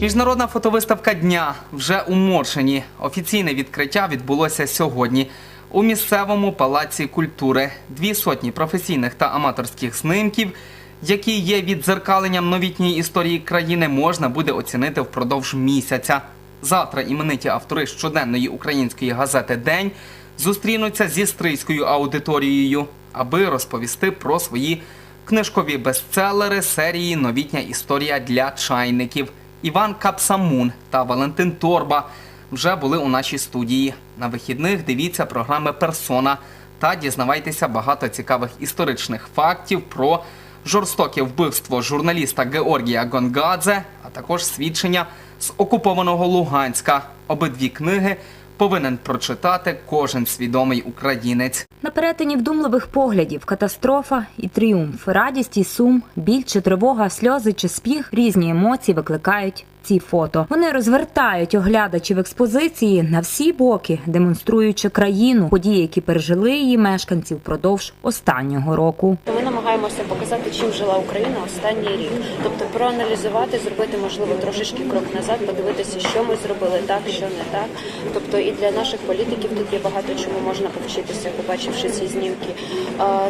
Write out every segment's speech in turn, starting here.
Міжнародна фотовиставка дня вже у Моршині. Офіційне відкриття відбулося сьогодні. У місцевому палаці культури дві сотні професійних та аматорських снимків, які є віддзеркаленням новітньої історії країни, можна буде оцінити впродовж місяця. Завтра імениті автори щоденної української газети День зустрінуться зі стрийською аудиторією, аби розповісти про свої книжкові бестселери серії Новітня історія для чайників. Іван Капсамун та Валентин Торба вже були у нашій студії. На вихідних дивіться програми Персона та дізнавайтеся багато цікавих історичних фактів про жорстоке вбивство журналіста Георгія Гонгадзе, а також свідчення з окупованого Луганська. Обидві книги повинен прочитати кожен свідомий українець. На перетині вдумливих поглядів катастрофа і тріумф, радість і сум, біль чи тривога, сльози чи спіх різні емоції викликають ці фото. Вони розвертають оглядачів експозиції на всі боки, демонструючи країну, події, які пережили її мешканці впродовж останнього року. Ми намагаємося показати, чим жила Україна останній рік, тобто проаналізувати, зробити можливо трошечки крок назад, подивитися, що ми зробили так, що не так. Тобто і для наших політиків тут є багато чому можна повчитися, побачивши ці знімки.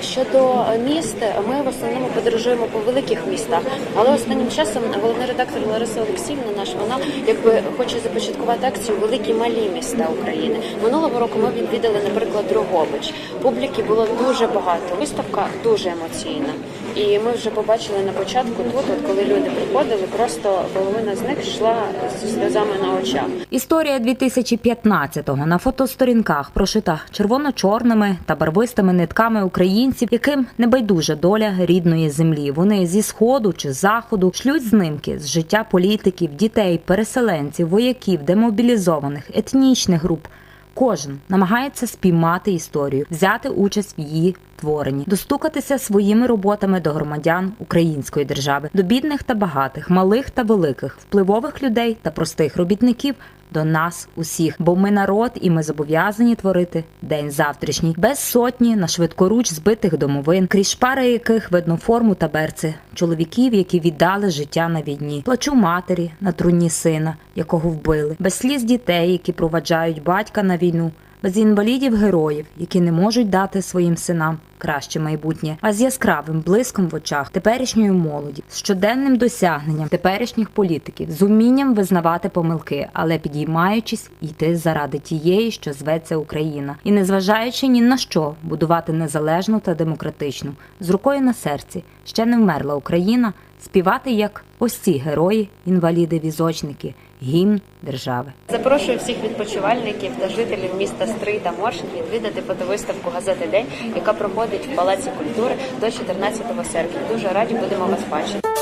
Щодо міст, ми в основному подорожуємо по великих містах, але останнім часом головний редактор Лариса Олексіївна наш вона якби хоче започаткувати акцію Великі малі міста України. Минулого року ми відвідали, наприклад, Дрогобич. Публіки було дуже багато. Виставка дуже емоційна. І ми вже побачили на початку тут, от коли люди приходили, просто половина з них йшла зі сльозами на очах. Історія 2015-го на фотосторінках прошита червоно-чорними та барвистими нитками українців, яким не байдужа доля рідної землі. Вони зі сходу чи з заходу шлють знимки з життя політиків, дітей, переселенців, вояків, демобілізованих, етнічних груп. Кожен намагається спіймати історію, взяти участь в її творенні, достукатися своїми роботами до громадян української держави, до бідних та багатих, малих та великих, впливових людей та простих робітників. До нас усіх, бо ми народ, і ми зобов'язані творити день завтрашній, без сотні на швидкоруч збитих домовин, крізь шпари яких видно форму та берці чоловіків, які віддали життя на війні, плачу матері на труні сина, якого вбили, без сліз дітей, які проваджають батька на війну, без інвалідів героїв, які не можуть дати своїм синам краще майбутнє, а з яскравим блиском в очах теперішньої молоді, з щоденним досягненням теперішніх політиків, з умінням визнавати помилки, але підіймаючись йти заради тієї, що зветься Україна, і незважаючи ні на що будувати незалежну та демократичну, з рукою на серці ще не вмерла Україна, співати як ось ці герої, інваліди, візочники, гімн держави. Запрошую всіх відпочивальників та жителів міста Стрий та Моршин відвідати фотовиставку газети День, яка проходить в Палаці культури до 14 серпня. Дуже раді будемо вас бачити.